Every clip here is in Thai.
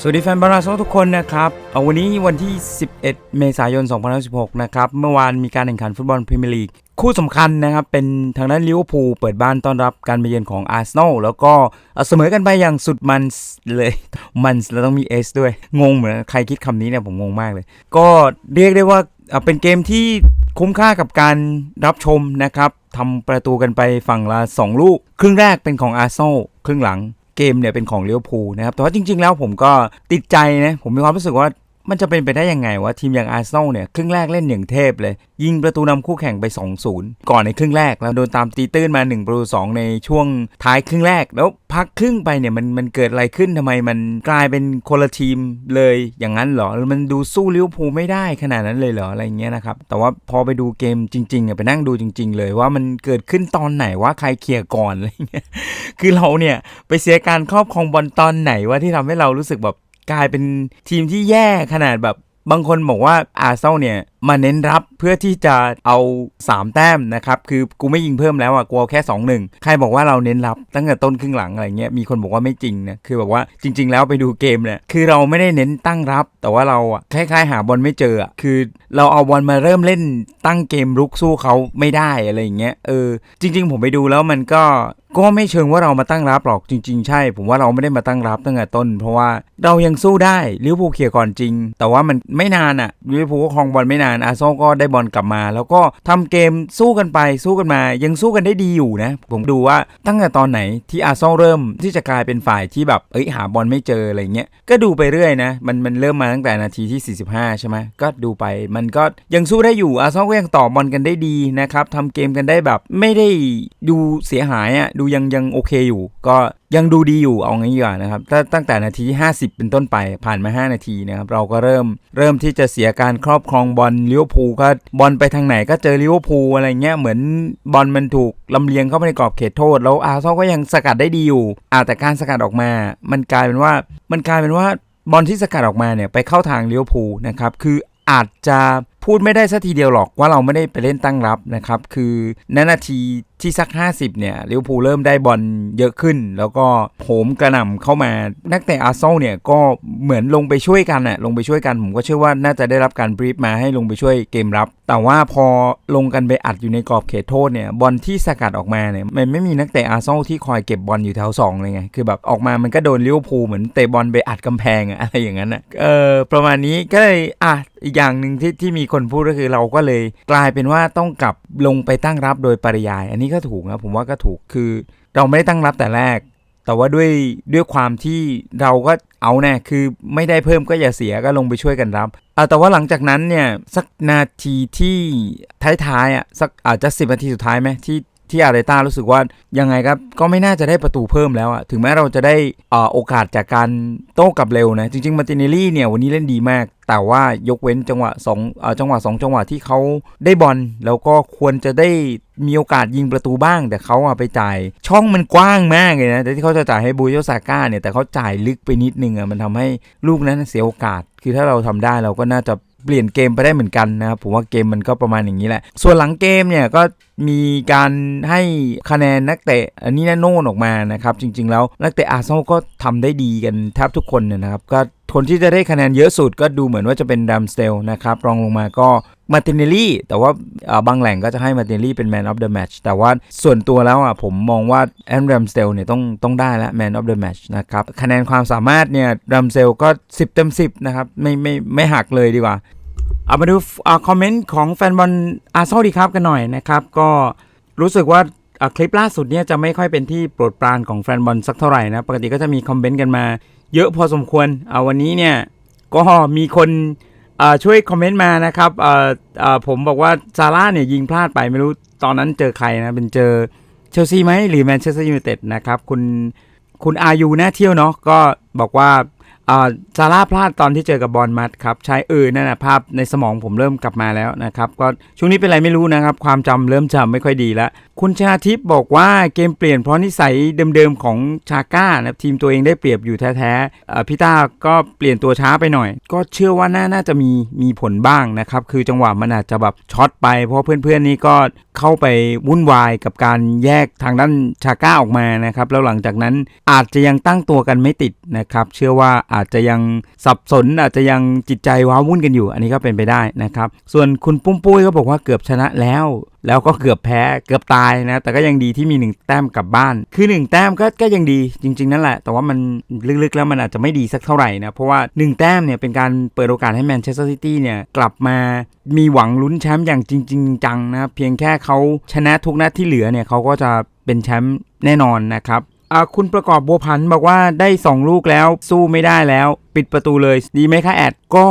สวัสดีแฟนบอลอาร์เซนอลทุกคนนะครับ เอาวันนี้วันที่ 11 เมษายน 2016 นะครับ เมื่อวานมีการแข่งขันฟุตบอลพรีเมียร์ลีก คู่สำคัญนะครับ เป็นทางด้านลิเวอร์พูลเปิดบ้านต้อนรับการมาเยือนของอาร์เซนอลแล้วก็เสมอกันไปอย่างสุดมันเลยมันแล้วต้องมีเอสด้วย งงเหมือนใครคิดคำนี้เนี่ยผมงงมากเลย ก็เรียกได้ว่าเป็นเกมที่คุ้มค่ากับการรับชมนะครับทำประตูกันไปฝั่งละ 2 ลูก ครึ่งแรกเป็นของอาร์เซนอลครึ่งหลัง เกมเนี่ยเป็นของเลี้ยวภูนะครับแต่ว่าจริง ๆ แล้วผมก็ติดใจนะผมมีความรู้สึกว่า มันจะเป็นไปได้ยังไงวะทีมอย่างอาร์เซนอลเนี่ยครึ่งแรกเล่นอย่างเทพเลย ยิงประตูนำคู่แข่งไป 2-0 ก่อนในครึ่งแรก แล้วโดนตามตีตื้นมา1ประตู2ในช่วงท้ายครึ่งแรก แล้วพักครึ่งไปเนี่ยมันมันเกิดอะไรขึ้นทำไมมันกลายเป็นคนละทีมเลยอย่างนั้นเหรอมันดูสู้ลิเวอร์พูลไม่ได้ขนาดนั้นเลยเหรออะไรเงี้ยนะครับแต่ว่าพอไปดูเกมจริงๆอะไปนั่งดูจริง ๆ เลยว่ามันเกิดขึ้นตอนไหนว่าใครเคลียร์ก่อนอะไรเงี้ยคือเราเนี่ยไปเสียการครอบครองบอลตอนไหนว่าที่ทำให้เรารู้สึกแบบ กลายเป็นทีมที่แย่ขนาดแบบบางคนบอกว่าอาร์เซนอลเนี่ย มาเน้นรับเพื่อที่จะเอา 3 แต้มนะครับ คือกูไม่ยิงเพิ่มแล้วอะกูเอาแค่ 2 1 ใครบอกว่าเราเน้นรับตั้งแต่ต้นครึ่งหลังอะไรเงี้ยมีคนบอกว่าไม่จริงนะคือแบบว่าจริง ๆ แล้วไปดูเกมเนี่ยคือเราไม่ได้เน้นตั้งรับ แต่ว่าเราอะคล้ายๆ หาบอลไม่เจออะคือเราเอาบอลมาเริ่มเล่นตั้งเกมรุกสู้เขาไม่ได้อะไรอย่างเงี้ยเออจริง ๆ ผมไปดูแล้วมันก็ก็ไม่เชิงว่าเรามาตั้งรับหรอกจริง ๆ ใช่ ผมว่าเราไม่ได้มาตั้งรับตั้งแต่ต้น เพราะว่าเรายังสู้ได้ลิเวอร์พูลเคลียก่อนจริง แต่ว่ามันไม่นานอะลิเวอร์พูลก็ครองบอลไม่นานอาร์เซนอลก็ได้บอลกลับมา แล้วก็ทำเกมสู้กันไปสู้กันมา ยังสู้กันได้ดีอยู่นะ ผมดูว่าตั้งแต่ตอนไหนที่อาร์เซนอลเริ่มที่จะกลายเป็นฝ่ายที่แบบเอ้ยหาบอลไม่เจออะไรเงี้ยก็ดูไปเรื่อยนะ มันมันเริ่มมาตั้งแต่นาทีที่ 45 ใช่ไหมก็ดูไปมันก็ยังสู้ได้อยู่อาร์เซนอลก็ยังต่อบอลกันได้ดีนะครับทำเกมกันได้แบบไม่ได้ดูเสียหายอะดูยังยังโอเคอยู่ ก็ ยังดูดีอยู่เอางี้ดีกว่านะครับถ้าตั้งแต่นาที 50 เป็นต้นไปผ่านมา 5 นาทีนะครับเราก็เริ่มเริ่มที่จะเสียการครอบครองบอลลิเวอร์พูลก็บอลไปทางไหนก็เจอลิเวอร์พูลอะไรเงี้ยเหมือนบอลมันถูกลำเลียงเข้าไปในกรอบเขตโทษ แล้วอาร์เซนอลก็ยังสกัดได้ดีอยู่อาแต่การสกัดออกมา มันกลายเป็นว่ามันกลายเป็นว่าบอลที่สกัดออกมาเนี่ยไปเข้าทางลิเวอร์พูลนะครับคืออาจจะพูดไม่ได้สัทีเดียวหรอกว่าเราไม่ได้ไปเล่นตั้งรับนะครับคือณนาทีที่สัก 50 เนี่ยลิเวอร์พูลเริ่มได้บอลเยอะขึ้น แล้วก็โหมกระหน่ำเข้ามา นักเตะอาร์เซนอลเนี่ยก็เหมือนลงไปช่วยกันอะลงไปช่วยกันผมก็เชื่อว่าน่าจะได้รับการบรีฟมาให้ลงไปช่วยเกมรับ แต่ว่าพอลงกันไปอัดอยู่ในกรอบเขตโทษเนี่ยบอลที่สกัดออกมาเนี่ยมันไม่มีนักเตะอาร์เซนอลที่คอยเก็บบอลอยู่แถวสองเลยไงคือแบบออกมามันก็โดนลิเวอร์พูลเหมือนเตะบอลไปอัดกำแพงอะอะไรอย่างนั้นอะเออประมาณนี้ก็เลยอะอีกอย่างหนึ่งที่ที่มีคนพูดก็คือเราก็เลยกลายเป็นว่าต้องกลับลงไปตั้งรับโดยปริยายอันนี้ก็ถูกนะผมว่าก็ถูกคือ เราไม่ได้ตั้งรับแต่แรก แต่ว่าด้วยด้วยความที่เราก็เอาแน่คือไม่ได้เพิ่มก็อย่าเสียก็ลงไปช่วยกันรับเอาแต่ว่าหลังจากนั้นเนี่ยสักนาทีที่ท้ายๆอะสักอาจจะสิบนาทีสุดท้ายไหมที่ ที่อาร์เรต้ารู้สึกว่ายังไงครับ ก็ไม่น่าจะได้ประตูเพิ่มแล้วอะถึงแม้เราจะได้อ่าโอกาสจากการโต้กลับเร็วนะ จริงๆ มาร์ติเนลลี่เนี่ยวันนี้เล่นดีมาก แต่ว่ายกเว้นจังหวะ2อ่าจังหวะ 2 จังหวะที่เขาได้บอลแล้วก็ควรจะได้มีโอกาสยิงประตูบ้าง แต่เขาอะไปจ่ายช่องมันกว้างมากเลยนะแต่ที่เขาจะจ่ายให้บูโยซาก้าเนี่ยแต่เขาจ่ายลึกไปนิดนึงอะมันทำให้ลูกนั้นเสียโอกาส คือถ้าเราทำได้เราก็น่าจะเปลี่ยนเกมไปได้เหมือนกันนะครับผมว่าเกมมันก็ประมาณอย่างนี้แหละ ส่วนหลังเกมเนี่ยก็มีการให้คะแนนนักเตะอันนี้นะโน่นออกมานะครับจริง ๆ แล้วนักเตะอาร์เซนอลก็ทำได้ดีกันแทบทุกคนนะครับก็คนที่จะได้คะแนนเยอะสุดก็ดูเหมือนว่าจะเป็นดัมสเตลนะครับรองลงมาก็มาตินเนลลี่แต่ว่าบางแหล่งก็จะให้มาตินเนลลี่เป็น Man of the Match แต่ว่าส่วนตัวแล้วอะผมมองว่าแอนดัมสเตลเนี่ยต้องต้องได้แล้ว Man of the Match นะครับคะแนนความสามารถเนี่ยดัมสเตลก็ 10 เต็ม 10 นะครับ ไม่ไม่ไม่หักเลยดีกว่า เอามาดูคอมเมนต์ของแฟนบอลอาร์เซนอลดีครับกันหน่อยนะครับ ก็รู้สึกว่าคลิปล่าสุดเนี่ยจะไม่ค่อยเป็นที่โปรดปรานของแฟนบอลสักเท่าไหร่นะ ปกติก็จะมีคอมเมนต์กันมา เยอะพอสมควรเอาวันนี้เนี่ยก็มีคนช่วยคอมเมนต์มานะครับผมบอกว่าซาร่าเนี่ยยิงพลาดไปไม่รู้ตอนนั้นเจอใครนะเป็นเจอเชลซีไหมหรือแมนเชสเตอร์ยูไนเต็ดนะครับคุณคุณอายูน่าเที่ยวเนาะก็บอกว่า ซาร่าพลาดตอนที่เจอกับบอลมัดครับใช้เออนั่นนะภาพในสมองผมเริ่มกลับมาแล้วนะครับก็ช่วงนี้เป็นไรไม่รู้นะครับ ความจำเริ่มจำไม่ค่อยดีแล้วคุณชาทิพย์บอกว่าเกมเปลี่ยนเพราะนิสัยเดิมๆของชาก้านะทีมตัวเองได้เปรียบอยู่แท้ๆพี่ต้าก็เปลี่ยนตัวช้าไปหน่อย ก็เชื่อว่าน่าน่าจะมีมีผลบ้างนะครับ คือจังหวะมันอาจจะแบบช็อตไป เพราะเพื่อนๆนี่ก็เข้าไปวุ่นวายกับการแยกทางด้านชาก้าออกมานะครับ แล้วหลังจากนั้นอาจจะยังตั้งตัวกันไม่ติดนะครับ เชื่อว่าอาจจะยังสับสนอาจจะยังจิตใจว้าวุ่นกันอยู่ อันนี้ก็เป็นไปได้นะครับ ส่วนคุณปุ้มปุ้ยก็บอกว่าเกือบชนะแล้ว แล้วก็เกือบแพ้เกือบตายนะแต่ก็ยังดีที่มีหนึ่งแต้มกลับบ้าน คือหนึ่งแต้มก็ก็ยังดีจริง ๆ นั่นแหละ แต่ว่ามันลึกๆแล้วมันอาจจะไม่ดีสักเท่าไหร่นะเพราะว่าหนึ่งแต้มเนี่ยเป็นการเปิดโอกาสให้แมนเชสเตอร์ซิตี้เนี่ยกลับมามีหวังลุ้นแชมป์อย่างจริง ๆ จังนะเพียงแค่เขาชนะทุกนัดที่เหลือเนี่ยเขาก็จะเป็นแชมป์แน่นอนนะครับ คุณประกอบบัวพันธ์บอกว่าได้ 2 ลูกแล้วสู้ไม่ได้แล้ว ปิดประตูเลยดีไหมคะแอดก็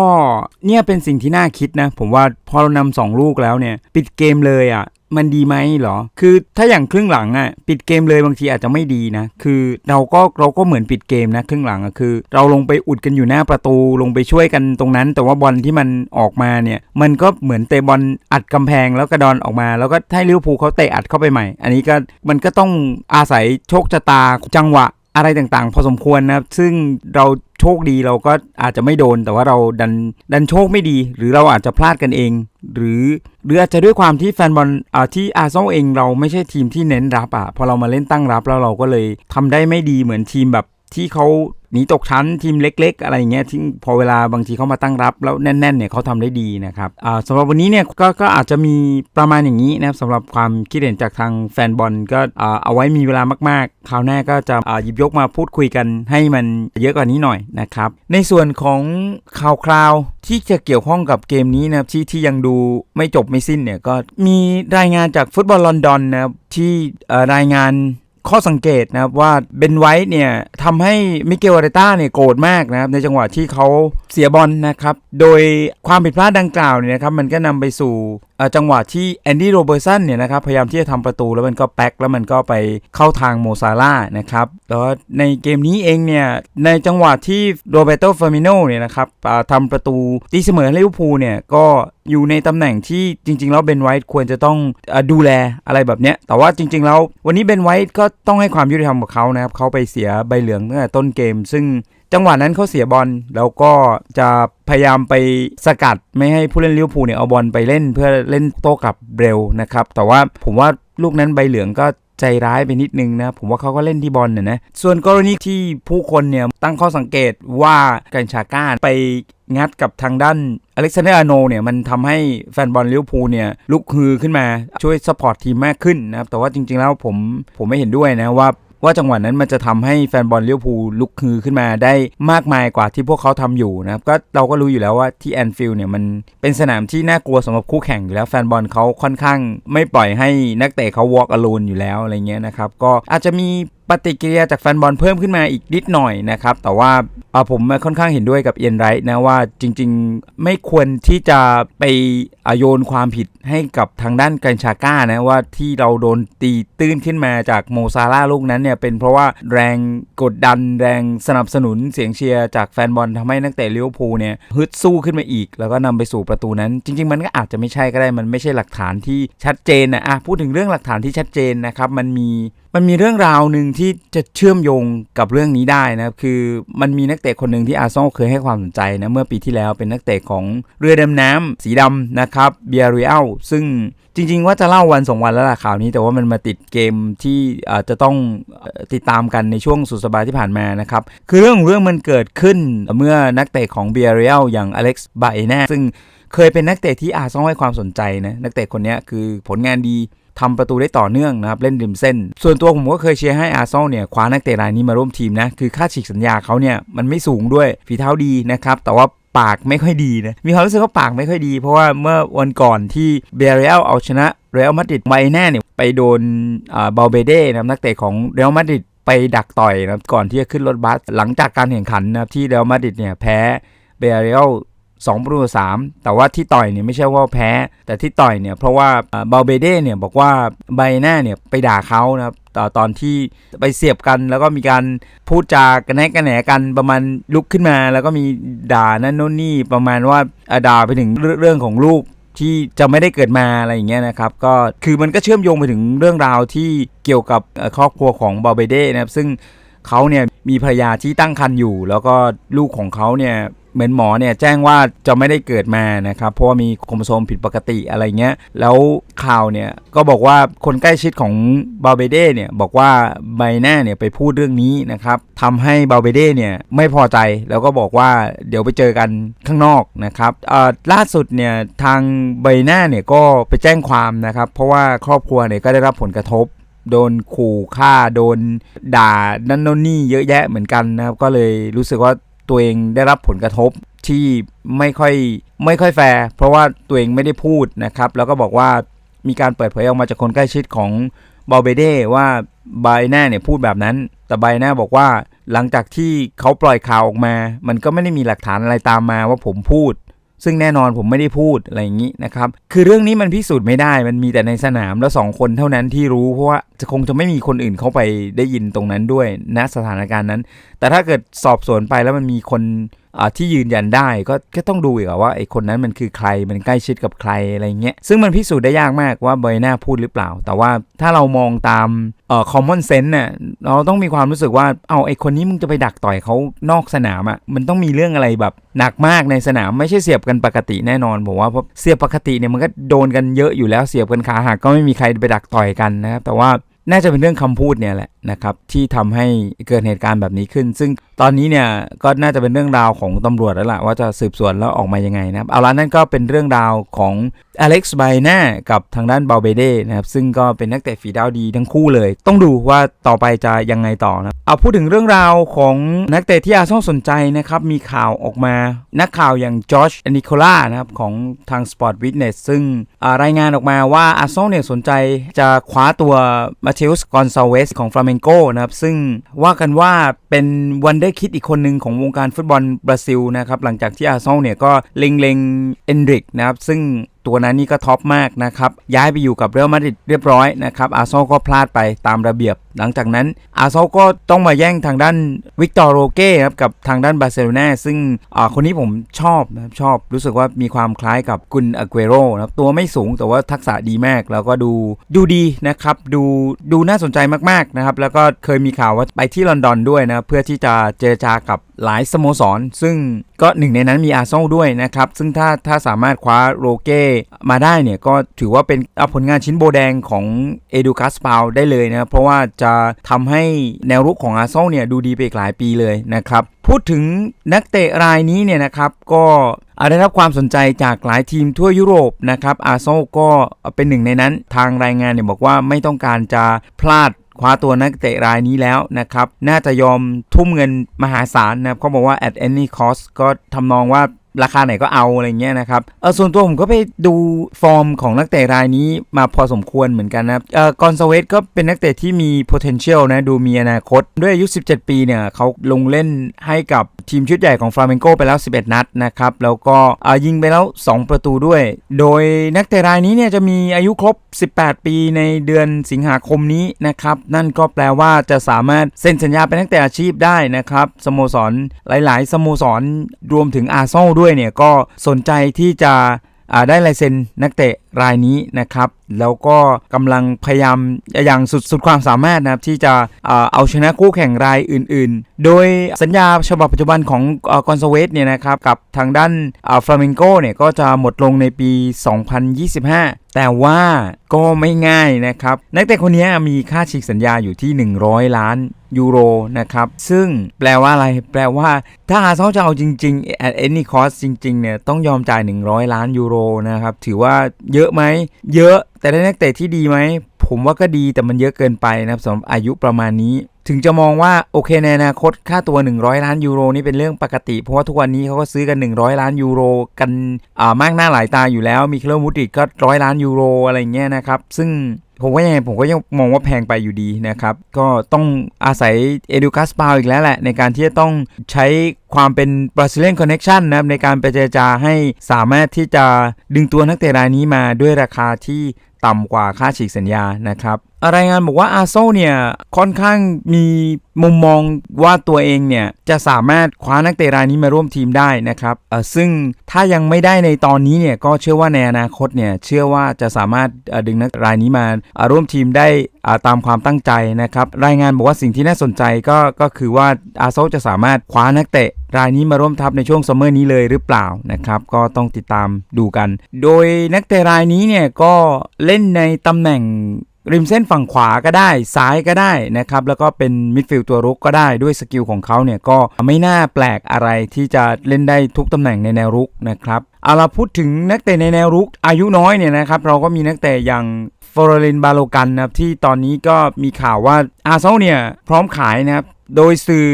เนี่ยเป็นสิ่งที่น่าคิดนะ ผมว่าพอเรานำสองลูกแล้วเนี่ย ปิดเกมเลยอะ มันดีไหมเหรอ คือถ้าอย่างครึ่งหลังอะปิดเกมเลยบางทีอาจจะไม่ดีนะ คือเราก็เราก็เหมือนปิดเกมนะครึ่งหลังอะคือ เราลงไปอุดกันอยู่หน้าประตูลงไปช่วยกันตรงนั้น แต่ว่าบอลที่มันออกมาเนี่ย มันก็เหมือนเตะบอลอัดกำแพงแล้วกระดอนออกมา แล้วก็ให้ลิเวอร์พูลเขาเตะอัดเข้าไปใหม่ อันนี้ก็มันก็ต้องอาศัยโชคชะตาจังหวะ อะไรต่างๆ พอสมควรนะครับ ซึ่งเราโชคดีเราก็อาจจะไม่โดน แต่ว่าเราดันดันโชคไม่ดี หรือเราอาจจะพลาดกันเอง หรือหรืออาจจะด้วยความที่แฟนบอลอ่าที่อาร์เซนอลเองเราไม่ใช่ทีมที่เน้นรับอะพอเรามาเล่นตั้งรับแล้วเราก็เลยทำได้ไม่ดีเหมือนทีมแบบ ที่เขาหนีตกชั้นทีมเล็ก ๆ อะไรอย่างเงี้ยที่พอเวลาบางทีเขามาตั้งรับแล้วแน่นๆเนี่ยเขาทำได้ดีนะครับสำหรับวันนี้เนี่ยก็ก็อาจจะมีประมาณอย่างนี้นะครับสำหรับความคิดเห็นจากทางแฟนบอลก็เอาไว้มีเวลามากๆ คราวหน้าก็จะหยิบยกมาพูดคุยกันให้มันเยอะกว่านี้หน่อยนะครับ ในส่วนของข่าวคราวที่จะเกี่ยวข้องกับเกมนี้นะครับที่ที่ยังดูไม่จบไม่สิ้นเนี่ยก็มีรายงานจากฟุตบอลลอนดอนนะครับที่รายงาน ข้อสังเกตนะครับว่าเบนไวท์เนี่ยทำให้มิเกลอาเรต้าเนี่ยโกรธมากนะครับในจังหวะที่เขาเสียบอลนะครับ โดยความผิดพลาดดังกล่าวเนี่ยนะครับมันก็นำไปสู่จังหวะที่แอนดี้โรเบอร์สันเนี่ยนะครับพยายามที่จะทำประตูแล้วมันก็แป๊กแล้วมันก็ไปเข้าทางโมซาร่านะครับแล้วในเกมนี้เองเนี่ยในจังหวะที่โรเบโตเฟอร์มิโนเนี่ยนะครับอ่าทำประตูตีเสมอให้ลิเวอร์พูลเนี่ยก็อยู่ในตำแหน่งที่จริง ๆ แล้วเบนไวท์ควรจะต้องอดูแลอะไรแบบเนี้ยแต่ว่าจริง ๆ แล้ววันนี้เบนไวท์ก็ต้องให้ความยุติธรรมกับเขานะครับเขาไปเสียใบเหลืองตั้งแต่ต้นเกม ซึ่งจังหวะนั้นเขาเสียบอลแล้วก็จะพยายามไปสกัดไม่ให้ผู้เล่นลิเวอร์พูลเนี่ยเอาบอลไปเล่นเพื่อเล่นโต้กลับเร็วนะครับ แต่ว่าผมว่าลูกนั้นใบเหลืองก็ใจร้ายไปนิดนึงนะ ผมว่าเขาก็เล่นที่บอลน่ะนะ ส่วนกรณีที่ผู้คนเนี่ยตั้งข้อสังเกตว่ากันชาก้าไปงัดกับทางด้าน อเล็กซานเดอร์อาโนเนี่ยมันทำให้แฟนบอลลิเวอร์พูลเนี่ยลุกฮือขึ้นมาช่วยสปอร์ตทีมมากขึ้นนะครับ แต่ว่าจริง ๆ แล้วผมผมไม่เห็นด้วยนะว่าว่าจังหวะนั้นมันจะทำให้แฟนบอลลิเวอร์พูลลุกฮือขึ้นมาได้มากมายกว่าที่พวกเขาทำอยู่นะครับก็เราก็รู้อยู่แล้วว่าที่แอนฟิลด์เนี่ยมันเป็นสนามที่น่ากลัวสำหรับคู่แข่งอยู่แล้วแฟนบอลเขาค่อนข้างไม่ปล่อยให้นักเตะเขา walk alone อยู่แล้วอะไรเงี้ยนะครับก็อาจจะมีปฏิกิริยาจากแฟนบอลเพิ่มขึ้นมาอีกนิดหน่อยนะครับ แต่ว่าผมค่อนข้างเห็นด้วยกับเอียนไรท์นะว่าจริงๆไม่ควรที่จะไปอโยนความผิดให้กับทางด้านกันชาก้านะว่าที่เราโดนตีตื้นขึ้นมาจากโมซาร่าลูกนั้นเนี่ยเป็นเพราะว่าแรงกดดันแรงสนับสนุนเสียงเชียร์จากแฟนบอลทำให้นักเตะลิเวอร์พูลเนี่ยฮึดสู้ขึ้นมาอีก แล้วก็นำไปสู่ประตูนั้น จริง ๆ มันก็อาจจะไม่ใช่ก็ได้มันไม่ใช่หลักฐานที่ชัดเจนนะอะพูดถึงเรื่องหลักฐานที่ชัดเจนนะครับมันมี มันมีเรื่องราวหนึ่งที่จะเชื่อมโยงกับเรื่องนี้ได้นะครับคือมันมีนักเตะคนหนึ่งที่อาร์ซอลเคยให้ความสนใจนะเมื่อปีที่แล้วเป็นนักเตะของเรือดำน้ำสีดำนะครับเบียริเอลซึ่งจริง ๆ ว่าจะเล่าวันสองวันแล้วล่ะข่าวนี้ แต่ว่ามันมาติดเกมที่จะต้องติดตามกันในช่วงสุดสัปดาห์ที่ผ่านมานะครับ คือเรื่องเรื่องมันเกิดขึ้นเมื่อนักเตะของเบียริเอลอย่างอเล็กซ์บาเอน่าซึ่งเคยเป็นนักเตะที่อาร์ซอลให้ความสนใจนะนักเตะคนนี้คือผลงานดี ทำประตูได้ต่อเนื่องนะครับเล่นริมเส้น ส่วนตัวผมก็เคยเชียร์ให้อาร์ซอลเนี่ยคว้านักเตะรายนี้มาร่วมทีมนะคือค่าฉีกสัญญาเขาเนี่ยมันไม่สูงด้วยฝีเท้าดีนะครับแต่ว่าปากไม่ค่อยดีนะ มีความรู้สึกว่าปากไม่ค่อยดี เพราะว่าเมื่อวันก่อนที่เบเรียลเอาชนะเรอัลมาดริดไวแน่เนี่ยไปโดนเบลเบเด้นะครับนักเตะของเรอัลมาดริดไปดักต่อยนะก่อนที่จะขึ้นรถบัสหลังจากการแข่งขันนะที่เรอัลมาดริดเนี่ยแพ้เบเรียล สองประตูสามแต่ว่าที่ต่อยเนี่ยไม่ใช่ว่าแพ้ แต่ที่ต่อยเนี่ยเพราะว่าเบลเบเด้เนี่ยบอกว่าไบหน้าเนี่ยไปด่าเขานะครับตอนที่ไปเสียบกันแล้วก็มีการพูดจากระแนะกระแหนกันประมาณลุกขึ้นมา แล้วก็มีด่านั่นโน่นนี่ประมาณว่าด่าไปถึงเรื่องของลูกที่จะไม่ได้เกิดมาอะไรอย่างเงี้ยนะครับก็คือมันก็เชื่อมโยงไปถึงเรื่องราวที่เกี่ยวกับครอบครัวของเบลเบเด้นะครับซึ่งเขาเนี่ยมีภรรยาที่ตั้งครรภ์อยู่ แล้วก็ลูกของเขาเนี่ย เหมือนหมอเนี่ยแจ้งว่าจะไม่ได้เกิดมานะครับ เพราะว่ามีโครโมโซมผิดปกติอะไรเงี้ย แล้วข่าวเนี่ยก็บอกว่าคนใกล้ชิดของบาเบเดเนี่ยบอกว่าไบหน้าเนี่ยไปพูดเรื่องนี้นะครับทำให้บาเบเดเนี่ยไม่พอใจแล้วก็บอกว่าเดี๋ยวไปเจอกันข้างนอกนะครับอ่อล่าสุดเนี่ยทางไบหน้าเนี่ยก็ไปแจ้งความนะครับ เพราะว่าครอบครัวเนี่ยก็ได้รับผลกระทบโดนขู่ฆ่าโดนด่านั่นโน่นนี่เยอะแยะเหมือนกันนะครับ ก็เลยรู้สึกว่า ตัวเองได้รับผลกระทบที่ไม่ค่อยไม่ค่อยแฟร์เพราะว่าตัวเองไม่ได้พูดนะครับ แล้วก็บอกว่ามีการเปิดเผยออกมาจากคนใกล้ชิดของบอเบเดว่าไบแน่เนี่ยพูดแบบนั้น แต่ไบแน่บอกว่าหลังจากที่เขาปล่อยข่าวออกมา มันก็ไม่ได้มีหลักฐานอะไรตามมาว่าผมพูด ซึ่งแน่นอนผมไม่ได้พูดอะไรอย่างนี้นะครับ คือเรื่องนี้มันพิสูจน์ไม่ได้ มันมีแต่ในสนามแล้วสองคนเท่านั้นที่รู้ เพราะว่าจะคงจะไม่มีคนอื่นเข้าไปได้ยินตรงนั้นด้วยณสถานการณ์นั้น แต่ถ้าเกิดสอบสวนไปแล้วมันมีคน ที่ยืนยันได้ก็ก็ต้องดูอีกว่าไอ้คนนั้นมันคือใครมันใกล้ชิดกับใครอะไรเงี้ยซึ่งมันพิสูจน์ได้ยากมากว่าเบหน้าพูดหรือเปล่า แต่ว่าถ้าเรามองตามเอ่อ common sense เนี่ยเราต้องมีความรู้สึกว่าเอาไอ้คนนี้มึงจะไปดักต่อยเขานอกสนามอะมันต้องมีเรื่องอะไรแบบหนักมากในสนามไม่ใช่เสียบกันปกติแน่นอนผมว่าเพราะเสียบปกติเนี่ยมันก็โดนกันเยอะอยู่แล้วเสียบกันขาหักก็ไม่มีใครไปดักต่อยกันนะครับแต่ว่าน่าจะเป็นเรื่องคำพูดเนี่ยแหละ นะครับที่ทำให้เกิดเหตุการณ์แบบนี้ขึ้น ซึ่งตอนนี้เนี่ยก็น่าจะเป็นเรื่องราวของตำรวจแล้วล่ะว่าจะสืบสวนแล้วออกมายังไงนะครับเอาละนั่นก็เป็นเรื่องราวของอเล็กซ์ไบน่ากับทางด้านเบลเบเด้นะครับซึ่งก็เป็นนักเตะฝีดาวดีทั้งคู่เลย ต้องดูว่าต่อไปจะยังไงต่อนะเอาพูดถึงเรื่องราวของนักเตะที่อาร์เซนอลสนใจนะครับมีข่าวออกมานักข่าวอย่างจอร์จนิโคล่านะครับของทาง Sport Witness ซึ่งรายงานออกมาว่าอาร์เซนอลเนี่ยสนใจจะคว้าตัวมาเทอุสกอนซาเวสของฟลาเมงโกนะครับซึ่งว่ากันว่าเป็นวันเดอร์คิดอีกคนหนึ่งของวงการฟุตบอลบราซิลนะครับหลังจากที่อาร์เซนอลเนี่ยก็เล็งเล็งเอนดริกนะครับซึ่ง ตัวนั้นนี่ก็ท็อปมากนะครับ ย้ายไปอยู่กับเรอัลมาดริดเรียบร้อยนะครับ อาร์เซนอลก็พลาดไปตามระเบียบ หลังจากนั้นอาร์เซนอลก็ต้องมาแย่งทางด้านวิกตอร์โรเก้ครับกับทางด้านบาร์เซโลนาซึ่งคนนี้ผมชอบนะครับชอบรู้สึกว่ามีความคล้ายกับกุนอาเกโรนะครับตัวไม่สูงแต่ว่าทักษะดีมาก แล้วก็ดูดูดีนะครับดูดูน่าสนใจมากๆนะครับแล้วก็เคยมีข่าวว่าไปที่ลอนดอนด้วยนะเพื่อที่จะเจรจากับหลายสโมสร ซึ่ง ก็หนึ่งในนั้นมีอาร์เซนอลด้วยนะครับ ซึ่งถ้าถ้าสามารถคว้าโรเก้มาได้เนี่ย ก็ถือว่าเป็นเอาผลงานชิ้นโบแดงของเอดูคัสปาวได้เลยนะเพราะว่าจะทำให้แนวรุกของอาร์เซนอลเนี่ยดูดีไปอีกหลายปีเลยนะครับพูดถึงนักเตะรายนี้เนี่ยนะครับก็ได้รับความสนใจจากหลายทีมทั่วยุโรปนะครับอาร์เซนอลก็เป็นหนึ่งในนั้นทางรายงานเนี่ยบอกว่าไม่ต้องการจะพลาด คว้าตัวนักเตะรายนี้แล้วนะครับ น่าจะยอมทุ่มเงินมหาศาลนะครับเขาบอกว่า at any cost ก็ทำนองว่า ราคาไหนก็เอาอะไรเงี้ยนะครับเออส่วนตัวผมก็ไปดูฟอร์มของนักเตะรายนี้มาพอสมควรเหมือนกันนะเออกอนซาเวสก็เป็นนักเตะที่มี potential นะดูมีอนาคต ด้วยอายุ 17 ปีเนี่ยเขาลงเล่นให้กับทีมชุดใหญ่ของฟลาเมนโกไปแล้ว 11 นัดนะครับ แล้วก็เออยิงไปแล้ว 2 ประตูด้วย โดยนักเตะรายนี้เนี่ยจะมีอายุครบ 18 ปีในเดือนสิงหาคมนี้นะครับ นั่นก็แปลว่าจะสามารถเซ็นสัญญาเป็นนักเตะอาชีพได้นะครับสโมสรหลาย ๆ สโมสรรวมถึงอาร์เซนอลด้วย้วยเนี่ยก็สนใจที่จะได้ลายเซ็นนักเตะ รายนี้นะครับ แล้วก็กำลังพยายามอย่างสุดสุดความสามารถนะครับที่จะเอาชนะคู่แข่งรายอื่น ๆ โดยสัญญาฉบับปัจจุบันของกอนซาเวสเนี่ยนะครับกับทางด้านฟลาเมนโกเนี่ยก็จะหมดลงในปี 2025แต่ว่าก็ไม่ง่ายนะครับ นักเตะคนนี้มีค่าฉีกสัญญาอยู่ที่ 100 ล้านยูโรนะครับ ซึ่งแปลว่าอะไร แปลว่า ถ้าอาร์เซนอลจะเอาจริง ๆ at any cost จริง ๆ เนี่ย ต้องยอมจ่าย 100 ล้านยูโรนะครับ ถือว่าเยอะอะไหมเยอะแต่ได้นักเตะที่ดีไหมผมว่าก็ดีแต่มันเยอะเกินไปนะครับสำหรับอายุประมาณนี้ ถึงจะมองว่าโอเคในอนาคตค่าตัว 100 ล้านยูโรนี่เป็นเรื่องปกติ เพราะว่าทุกวันนี้เขาก็ซื้อกัน 100 ล้านยูโรกันอ่ามากหน้าหลายตาอยู่แล้ว มีเคลมูติกก็ร้อยล้านยูโรอะไรเงี้ยนะครับซึ่ง ผมก็ยังไงผมก็ยังมองว่าแพงไปอยู่ดีนะครับ ก็ต้องอาศัยเอดูคัสปาวอีกแล้วแหละ ในการที่จะต้องใช้ความเป็นบราซิเลียนคอนเน็ชันนะครับในการไปเจรจาให้สามารถที่จะดึงตัวนักเตะรายนี้มาด้วยราคาที่ต่ำกว่าค่าฉีกสัญญานะครับ รายงานบอกว่าอาร์โซเนี่ยค่อนข้างมีมุมมองว่าตัวเองเนี่ยจะสามารถคว้านักเตะรายนี้มาร่วมทีมได้นะครับซึ่งถ้ายังไม่ได้ในตอนนี้เนี่ยก็เชื่อว่าในอนาคตเนี่ยเชื่อว่าจะสามารถดึงนักรายนี้มาร่วมทีมได้ตามความตั้งใจนะครับรายงานบอกว่าสิ่งที่น่าสนใจก็ก็คือว่าอาร์โซจะสามารถคว้านักเตะรายนี้มาร่วมทัพในช่วงซัมเมอร์นี้เลยหรือเปล่านะครับก็ต้องติดตามดูกัน โดยนักเตะรายนี้เนี่ยก็เล่นในตำแหน่ง ริมเส้นฝั่งขวาก็ได้ซ้ายก็ได้นะครับ แล้วก็เป็นมิดฟิลด์ตัวรุกก็ได้ด้วยสกิลของเขาเนี่ยก็ไม่น่าแปลกอะไรที่จะเล่นได้ทุกตำแหน่งในแนวรุกนะครับเอาเราพูดถึงนักเตะในแนวรุกอายุน้อยเนี่ยนะครับเราก็มีนักเตะอย่างฟอร์เรนบาโลกันนะครับที่ตอนนี้ก็มีข่าวว่าอาร์เซนอลเนี่ยพร้อมขายนะครับ โดยสื่อ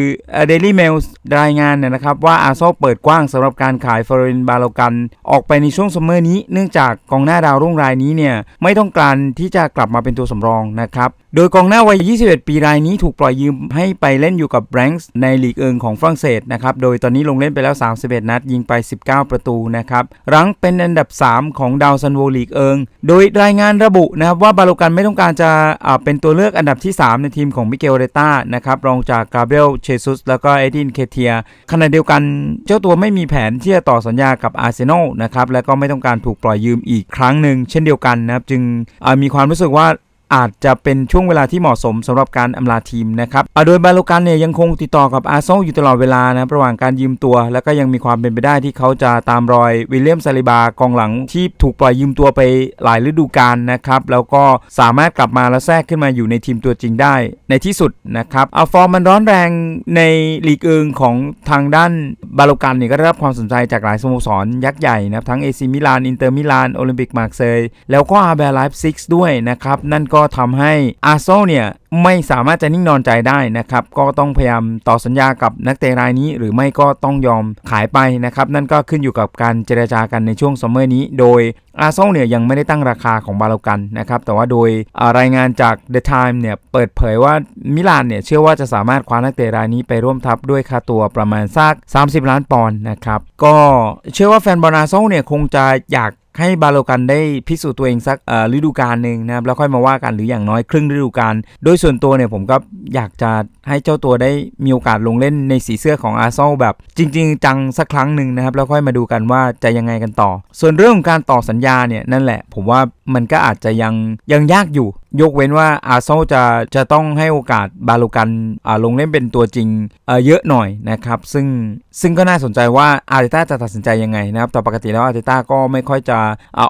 เดลี่เมลรายงานเนี่ยนะครับว่าอาร์เซอเปิดกว้างสำหรับการขายฟอร์เรนบาโลกัน ออกไปในช่วงซัมเมอร์นี้เนื่องจากกองหน้าดาวรุ่งรายนี้เนี่ยไม่ต้องการที่จะกลับมาเป็นตัวสำรองนะครับโดยกองหน้าวัย 21 ปีรายนี้ถูกปล่อยยืมให้ไปเล่นอยู่กับแบงส์ในลีกเอิงของฝรั่งเศสนะครับ โดยตอนนี้ลงเล่นไปแล้ว 31 นัดยิงไป 19 ประตูนะครับ รั้งเป็นอันดับ 3 ของดาวซันโวลีกเอิง โดยรายงานระบุนะครับว่าบาโลกันไม่ต้องการจะเป็นตัวเลือกอันดับที่ 3 ในทีมของมิเกลเรต้านะครับ รองจากกาเบรียลเชซุสแล้วก็เอดินเคเทีย ขณะเดียวกันเจ้าตัวไม่มีแผนที่จะต่อสัญญากับอาร์เซนอลนะครับ และก็ไม่ต้องการถูกปล่อยยืมอีกครั้งหนึ่งเช่นเดียวกันนะครับ จึงมีความรู้สึกว่า อาจจะเป็นช่วงเวลาที่เหมาะสมสำหรับการอำลาทีมนะครับโดยบาโลกันเนี่ยยังคงติดต่อกับอาร์เซนอลอยู่ตลอดเวลานะระหว่างการยืมตัว แล้วก็ยังมีความเป็นไปได้ที่เขาจะตามรอยวิลเลียมซาลิบากองหลังที่ถูกปล่อยยืมตัวไปหลายฤดูกาลนะครับแล้วก็สามารถกลับมาแล้วแทรกขึ้นมาอยู่ในทีมตัวจริงได้ในที่สุดนะครับเอาฟอร์มมันร้อนแรงในลีกเอิงของทางด้านบาโลกันเนี่ยก็ได้รับความสนใจจากหลายสโมสรยักษ์ใหญ่นะครับทั้งเอซิมิลานอินเตอร์มิลานโอลิมปิกมาร์เซย์แล้วก็อาร์เบลไลฟ์ซิกด้วยนะครับนั่นก็็ทำให้อาร์โซเนี่ยไม่สามารถจะนิ่งนอนใจได้นะครับ ก็ต้องพยายามต่อสัญญากับนักเตะรายนี้ หรือไม่ก็ต้องยอมขายไปนะครับ นั่นก็ขึ้นอยู่กับการเจรจากันในช่วงซัมเมอร์นี้ โดยอาร์โซเนี่ยยังไม่ได้ตั้งราคาของบาโลกันนะครับ แต่ว่าโดยรายงานจาก The Time เนี่ยเปิดเผยว่ามิลานเนี่ยเชื่อว่าจะสามารถคว้านักเตะรายนี้ไปร่วมทัพด้วยค่าตัวประมาณสัก30 ล้านปอนด์นะครับ ก็เชื่อว่าแฟนบอลอาร์โซเนี่ยคงจะอยาก ให้บาโลกันได้พิสูจน์ตัวเองสักฤดูกาลหนึ่งนะครับแล้วค่อยมาว่ากันหรืออย่างน้อยครึ่งฤดูกาลโดยส่วนตัวเนี่ยผมก็อยากจะให้เจ้าตัวได้มีโอกาสลงเล่นในสีเสื้อของอาร์เซนอลแบบ จริง ๆ จังสักครั้งหนึ่งนะครับแล้วค่อยมาดูกันว่าจะยังไงกันต่อ ส่วนเรื่องของการต่อสัญญาเนี่ยนั่นแหละ ผมว่ามันก็อาจจะยังยังยากอยู่ยกเว้นว่าอาร์เซนอลจะจะต้องให้โอกาสบาโลกันลงเล่นเป็นตัวจริงเเยอะหน่อยนะครับ ซึ่งซึ่งก็น่าสนใจว่าอาร์เตต้าจะตัดสินใจยังไงนะครับแต่ปกติแล้วอาร์เตต้าก็ไม่ค่อยจะ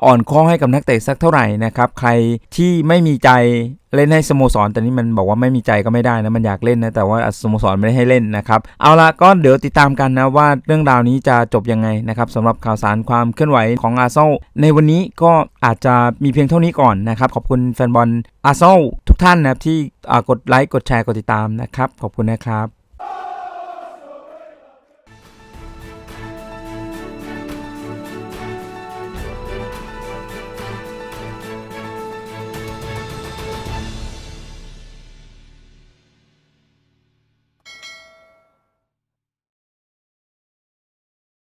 อ่อนข้อให้กับนักเตะสักเท่าไหร่นะครับ ใครที่ไม่มีใจเล่นให้สโมสร แต่นี่มันบอกว่าไม่มีใจก็ไม่ได้นะมันอยากเล่นนะแต่ว่าสโมสรไม่ได้ให้เล่นนะครับเอาละก็เดี๋ยวติดตามกันนะว่าเรื่องราวนี้จะจบยังไงนะครับสำหรับข่าวสารความเคลื่อนไหวของอาร์เซนอลในวันนี้ก็อาจจะมีเพียงเท่านี้ก่อนนะครับขอบคุณแฟนบอลอาร์เซนอลทุกท่านนะครับที่กดไลค์กดแชร์กดติดตามนะครับขอบคุณนะครับ